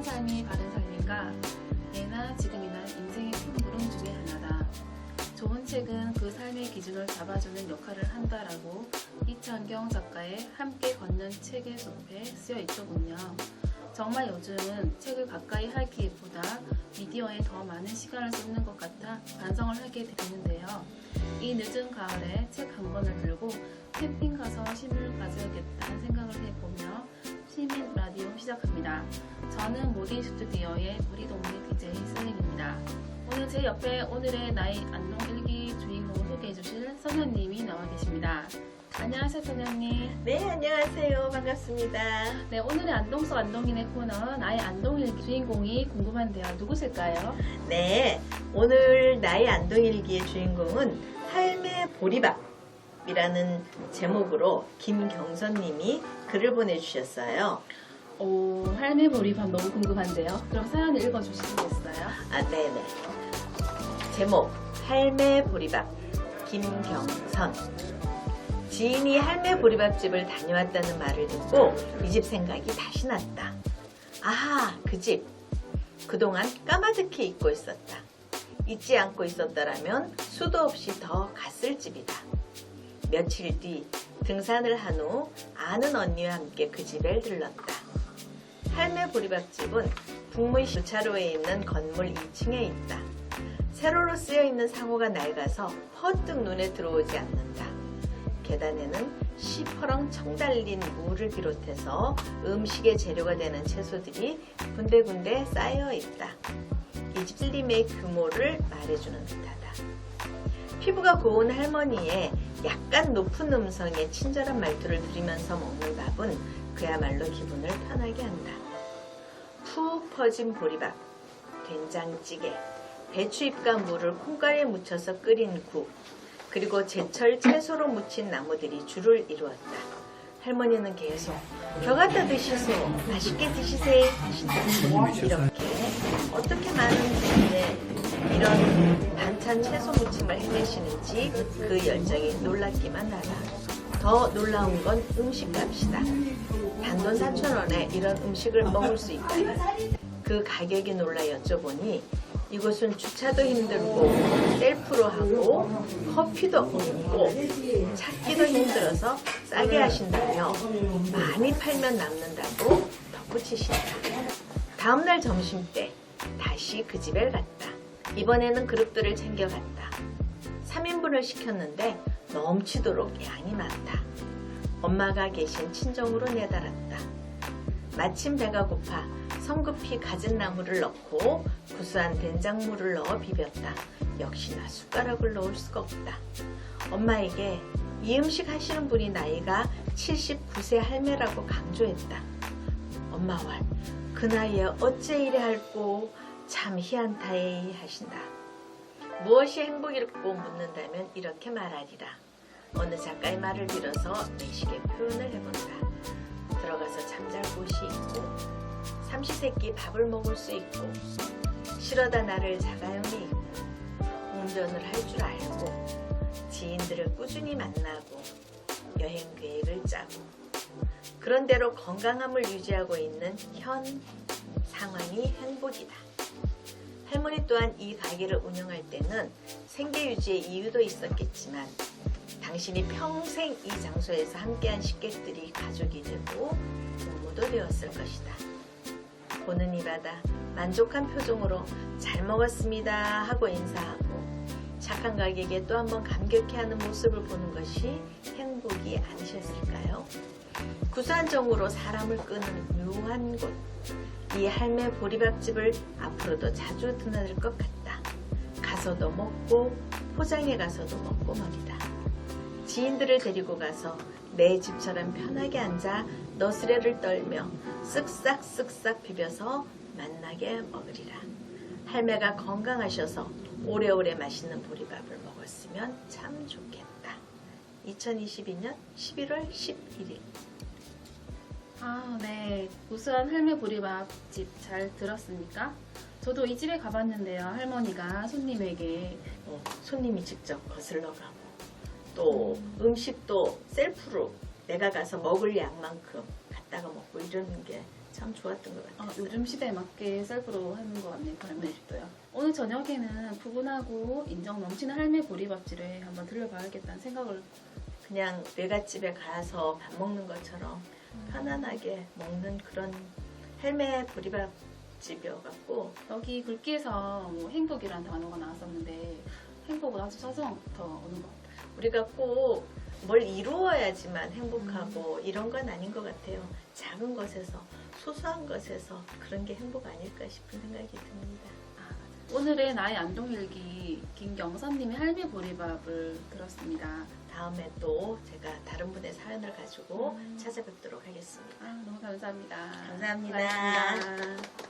어떤 삶이 바른 삶인가? 예나 지금이나 인생의 큰 물음 중에 하나다. 좋은 책은 그 삶의 기준을 잡아주는 역할을 한다라고 이창경 작가의 함께 걷는 책의 숲에 쓰여 있더군요. 정말 요즘은 책을 가까이 하기보다 미디어에 더 많은 시간을 쏟는 것 같아 반성을 하게 되는데요. 이 늦은 가을에 책 한 권을 들고 캠핑 가서 쉼을 가져야겠다는 생각을 해보며 시작합니다. 저는 모딘 스튜디오의 우리 동네 DJ 선생입니다. 오늘 제 옆에 오늘의 나의 안동 일기 주인공을 소개해 주실 선녀님이 나와 계십니다. 안녕하세요 선녀님. 네, 안녕하세요. 반갑습니다. 네 오늘의 안동서 안동인의 코너 나의 안동 일기 주인공이 궁금한데요. 누구실까요? 네, 오늘 나의 안동일기의 주인공은 삶의 보리밥이라는 제목으로 김경선님이 글을 보내주셨어요. 오 할매 보리밥 너무 궁금한데요. 그럼 사연을 읽어주시겠어요? 아, 네네. 제목, 할매 보리밥, 김경선. 지인이 할매 보리밥집을 다녀왔다는 말을 듣고 이 집 생각이 다시 났다. 아하, 그 집. 그동안 까마득히 잊고 있었다. 잊지 않고 있었다라면 수도 없이 더 갔을 집이다. 며칠 뒤 등산을 한 후 아는 언니와 함께 그 집에 들렀다. 할매 보리밥집은 북문시 주차로에 있는 건물 2층에 있다. 세로로 쓰여 있는 상호가 낡아서 퍼뜩 눈에 들어오지 않는다. 계단에는 시퍼렁 청 달린 무를 비롯해서 음식의 재료가 되는 채소들이 군데군데 쌓여 있다. 이 집 슬림의 규모를 말해주는 듯하다. 피부가 고운 할머니의 약간 높은 음성의 친절한 말투를 들으면서 먹는 밥은 그야말로 기분을 편하게 한다. 푹 퍼진 보리밥, 된장찌개, 배추잎과 물을 콩가루에 묻혀서 끓인 국, 그리고 제철 채소로 무친 나무들이 줄을 이루었다. 할머니는 계속 저 갖다 드시소, 맛있게 드시세요. 이렇게 어떻게 많은 분에 이런 반찬 채소 무침을 해내시는지 그 열정이 놀랍기만 하다. 더 놀라운 건 음식값이다. 단돈 4천원에 이런 음식을 먹을 수 있다. 그 가격이 놀라 여쭤보니 이곳은 주차도 힘들고 셀프로 하고 커피도 없고 찾기도 힘들어서 싸게 하신다며 많이 팔면 남는다고 덧붙이신다. 다음날 점심 때 다시 그 집에 갔다. 이번에는 그릇들을 챙겨갔다. 3인분을 시켰는데 넘치도록 양이 많다. 엄마가 계신 친정으로 내달았다. 마침 배가 고파 성급히 갖은 나물을 넣고 구수한 된장물을 넣어 비볐다. 역시나 숟가락을 넣을 수가 없다. 엄마에게 이 음식 하시는 분이 나이가 79세 할매라고 강조했다. 엄마와 그 나이에 어째 이래 할꼬 참 희한타에 하신다. 무엇이 행복이라고 묻는다면 이렇게 말하리라. 어느 작가의 말을 빌어서 내식의 표현을 해본다. 들어가서 잠잘 곳이 있고 삼시세끼 밥을 먹을 수 있고 실어다 나를 자가용이 있고 운전을 할 줄 알고 지인들을 꾸준히 만나고 여행 계획을 짜고 그런대로 건강함을 유지하고 있는 현 상황이 행복이다. 할머니 또한 이 가게를 운영할 때는 생계 유지의 이유도 있었겠지만 당신이 평생 이 장소에서 함께한 식객들이 가족이 되고 부모도 되었을 것이다. 보는 이마다 만족한 표정으로 잘 먹었습니다 하고 인사하고 착한 가게에 또 한번 감격해하는 모습을 보는 것이 행복이 아니셨을까요? 구수한 정으로 사람을 끄는 묘한 곳. 이 할매 보리밥집을 앞으로도 자주 드나들 것 같다. 가서도 먹고 포장해 가서도 먹고 말이다. 지인들을 데리고 가서 내 집처럼 편하게 앉아 너스레를 떨며 쓱싹쓱싹 비벼서 만나게 먹으리라. 할매가 건강하셔서 오래오래 맛있는 보리밥을 먹었으면 참 좋겠다. 2022년 11월 11일. 아, 네. 구수한 할매 보리밥집 잘 들었습니까? 저도 이 집에 가봤는데요. 할머니가 손님에게 어, 손님이 직접 거슬러 가고 또 음 식도 셀프로 내가 가서 먹을 양만큼 갖다가 먹고 이러는 게 참 좋았던 것 아, 같아요. 요즘 시대에 맞게 셀프로 하는 것 같네요. 할매집도요. 오늘 저녁에는 푸근하고 인정 넘치는 할매 보리밥집에 한번 들려봐야겠다는 생각을 그냥 외갓집에 가서 밥 먹는 것처럼 편안하게 먹는 그런 헬메 보리밥 집이어갖고 여기 글귀에서 뭐 행복이라는 단어가 나왔었는데 행복은 아주 사소한부터 오는 것 같아요. 우리가 꼭 뭘 이루어야지만 행복하고 이런 건 아닌 것 같아요. 작은 것에서 소소한 것에서 그런 게 행복 아닐까 싶은 생각이 듭니다. 아. 오늘의 나의 안동일기 김경선님의 할매 보리밥을 들었습니다. 다음에 또 제가 다른 분의 사연을 가지고 음. 찾아뵙도록 하겠습니다. 아, 너무 감사합니다. 감사합니다. 고맙습니다.